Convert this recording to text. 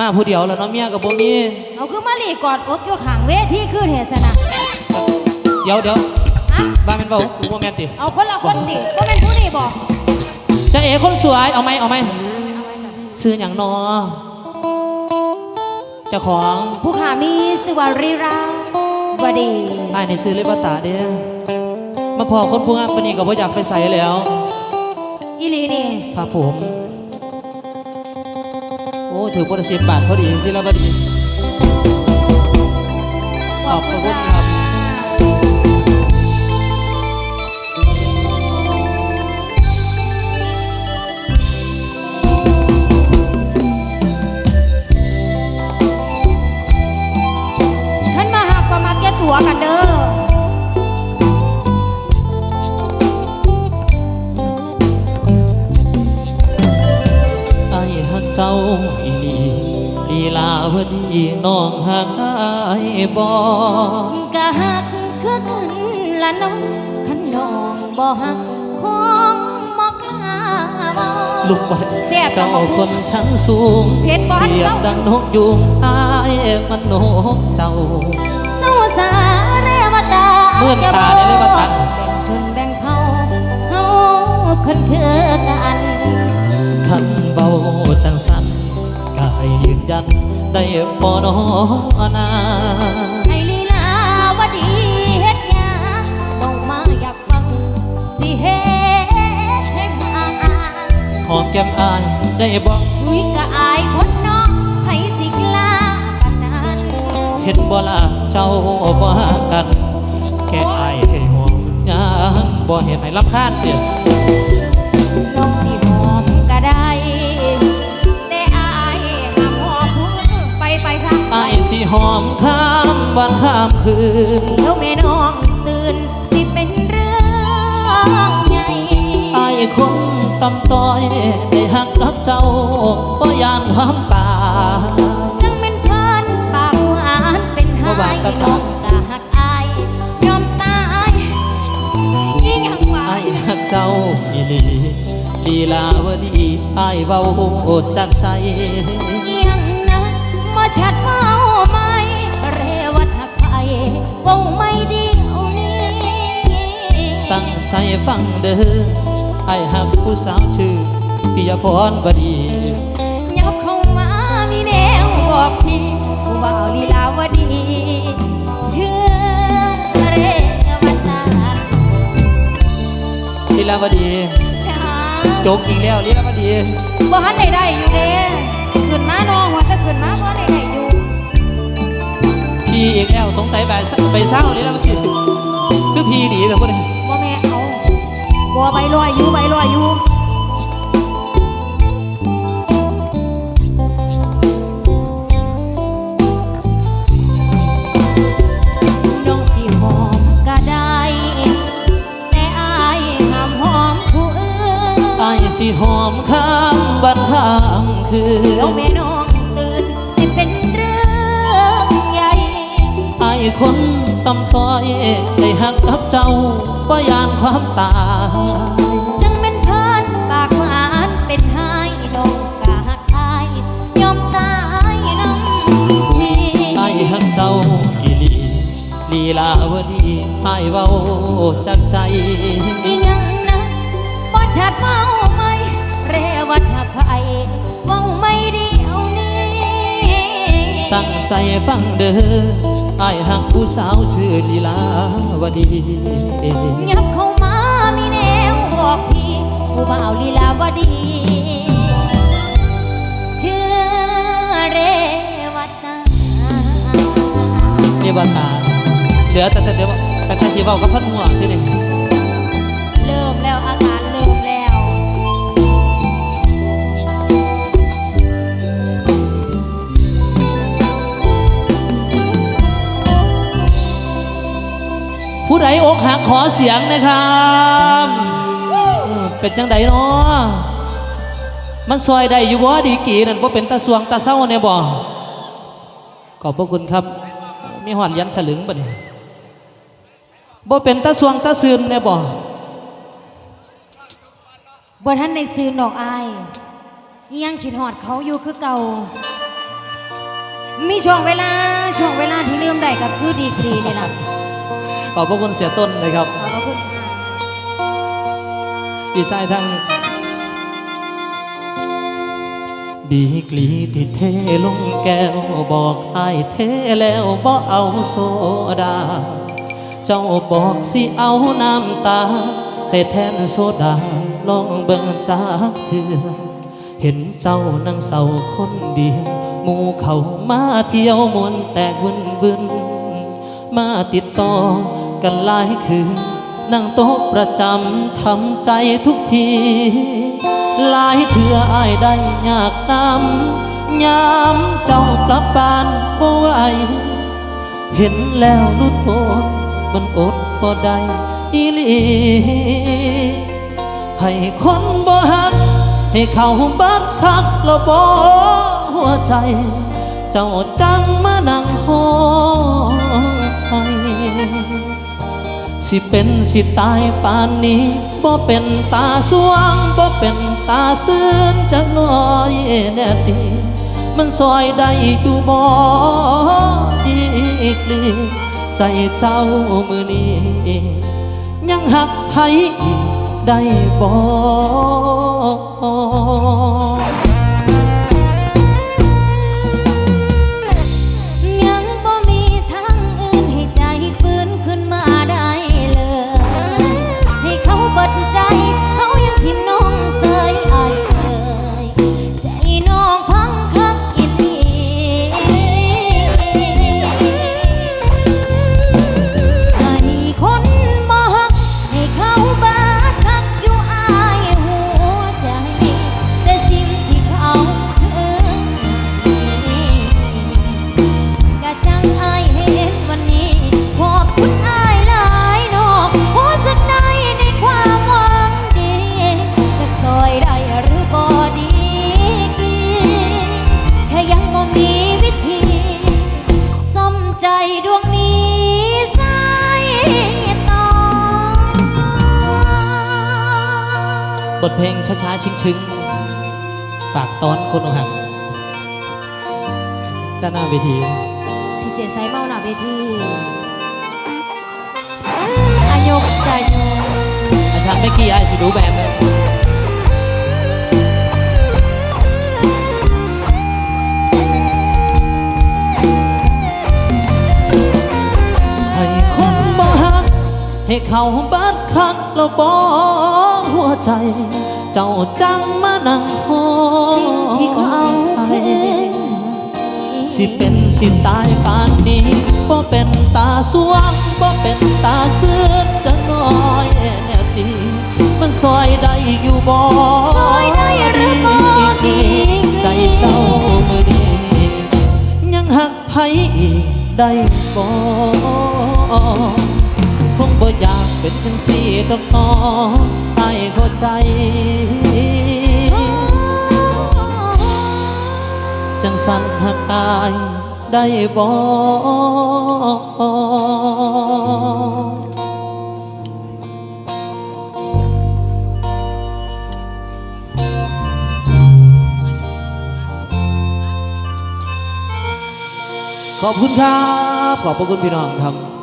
มาผู้เดียวแล้วเนาะเมียกับบ่มีเอาคือมาหลีกอดอกอยู่ข้างเวทีคือเทศนะเดี๋ยวเดี๋ยวฮะบ้าแม่นเบ่กูบ่แม่นติเอาคนละคนดิก็เป็นผู้นี่บอกจะเอคนสวยเอาไหมเอาไหมเอาไว้สั่นซื้อหยังนอเจ้าของผู้ขามีสวารีราบดีอ้ายในซื้อเลยบ่ตาเด้อมาพอคนผู้งามปานนี้ก็บ่อยากไปใส่แล้ว อีหลีนี่ ครับผม โอ้ถือบ่ได้10บาทพอดีสิแล้วบ่ดีขอบคุณครับท่านมาหักก็มาเก็ตหัวกันเด้อไอ้ายฮักเจ้าอีห ลีลีลาวดีน้องฮักไอ้ายบ่กะหักคือกันละน้องขันน้องบ่หักคงบ่กล้าบ่ลูกบ่ได้แซ่บเจ้าจังคนชั้นสูงเผ็ดบ่ทันเรียเศร้าบดังนกยุงอายมันนกเจ้าเศร้าสาเรวตาเมื่อนตาได้เลยว่าตา ได้บ่นอนาให้ลีลาวดีเฮ็ดหยังต้องมาอยากฟังสิเฮ็ดให้มาหอมแก้มอายได้บ่หุยกะอายคนน้องไผสิกล้าปานนั้นเห็นบ่ล่ะเจ้าบ่ฮักกัน แค่อายให้หอมยังบ่เห็นให้รำคาญเสียน้อ หอมข้ามวันข้ามคืนเดี๋ยวแม่น้องตื่นสิเป็นเรื่องใหญ่อายคนตำต้อยได้หักกับเจ้าบ่ยานความตายจังเป็นเพิ่นปากหวานเป็นหาบ่บายดกับน้องกะหักอายยอมตายยิ่งหักหวาอานยหักเจ้าอีหลีลีลาวดีอายเว้าจากใจ ฟังเด้ออายหักผู้สาวชื่อปิยพรบดียับเข้ามามีแนวบอกพี่ผู้บ่าวลีลาวดีเชื่อเรวัดตาลีลาวดีจ้าจบอีกแล้วลีลาวดีบ่หันได้ได้อยู่เด้ขึ้นมาน้องว่าจะขึ้นมาบ่ได้ได้อยู่พี่อีกแล้วสงสัยไปไปเศร้าลีลาวดีคือพี่ดีกับคนนี้บ่แม่เอา บ่ใบลอยอยู่ใบลอยอยู่น้องสิหอมก็ได้แต่อายห้ามหอมผู้อื่นอายสิหอมข้ามวันข้ามคืเดี๋ยวนแม่น้องตื่น สิเป็นเรื่องใหญ่ไอ้คนตำต้อยได้หักกับเจ้า บ่ยานความตายจังเป็นเพิ่นปากหวานเป็นหายน้องกะหักอายยอมตายน้ำทีไอ้หักเจ้าอีหลีลีลาวดีไอ้เว้าจากใจอีหยังนะบ่ชัดเมาไหมเรวัดหักไผเว้าไม่เดียวนี้ตั้งใจฟังเด้อ ไอ้หักผู้สาวชื่อลีลาวดียับเข้ามามีแนวบอกพี่ผู้บ่าวลีลาวดีเชื่อเรวัดตาเรียกว่าตาเหลือแต่แต่เดี๋ยวแต่แต่ชีเว้ากับพันหัวที่นี่ อกหักขอเสียงนะครับเป็นจังใดเนาะมันซอยได้อยู่บ่ดีกี่นั่นบ่เป็นตาสวงตาเศร้าเนี่ยบ่ขอบพระคุณครับ มีหอนยันสลึงบ่เนี่ยบ่เป็นตาสวงตาซึมเนี่ยบ่บ่ท่านในซื้อดอกอายยังคิดหอดเขาอยู่คือเก่า มีช่วงเวลาช่วงเวลาที่ลืมได้ก็คือดีกรีนี่แหละ ขอบพระคุณเสียต้นเลยครับขอบพระคุณค่ะอีสายทั้งดีกลีที่เทลงแก้วบอกไอ้ายเทแล้วบ่เอาโซดา เจ้าบอกสิเอาน้ำตา ใส่แทนโซดาลองเบิ่งจากเถื่อเห็นเจ้านั่งเศร้าคนเดียวหมู่เขามาเที่ยวมวนแตกวุ่นบึนมาติดต่อ กันหลายคืน นั่งโต๊ะประจำทำใจทุกที หลายเถื่ออายได้ยากนำยามเจ้ากลับบ้านบ่ไหวเห็นแล้วรู้ตนมันอดบ่ได้อีลี ให้คนบ่ฮัก ให้เขาบัดคักแล้วบ่หัวใจ เจ้าจังมานั่งห้องไห้ สิเป็นสิตายปานนี้บ่เป็นตาสว่างบ่เป็นตาซื่นจักน้อยแน่ตีมันซอยได้อยู่บ่ดีกลีใจเจ้ามือนี้ยังหักไผอีกได้บ่ ทเพลงช้าๆชิงๆ ฝากตอนคนอกหักด้านหน้าเวทีพิเศษไซเมาหน้าเวทีอายกใจโยอาจารย์ไม่กี่ไอสิดูแบบเลยให้คนบ่ฮัก ให้เขาบัดคักแล้วบ่หัว ใจ เจ้าจังมานั่งห้องสิ่งที่เขาเป็นสิเป็นสิตายป่านนี้บ่เป็นตาสว่างบ่เป็นตาเสื่อนจะน้อยแน่ตีมันซอยได้อยู่บ่ซอยได้หรือบ่ดีใจเจ้ามือนี้ยังหักไผอีกได้บ่คงบ่อยากเป็นจังสี่ดอกน้อไอ้ เข้าใจ จังสันหักอายได้บ่ขอบคุณครับ ขอบพระคุณพี่น้องครับ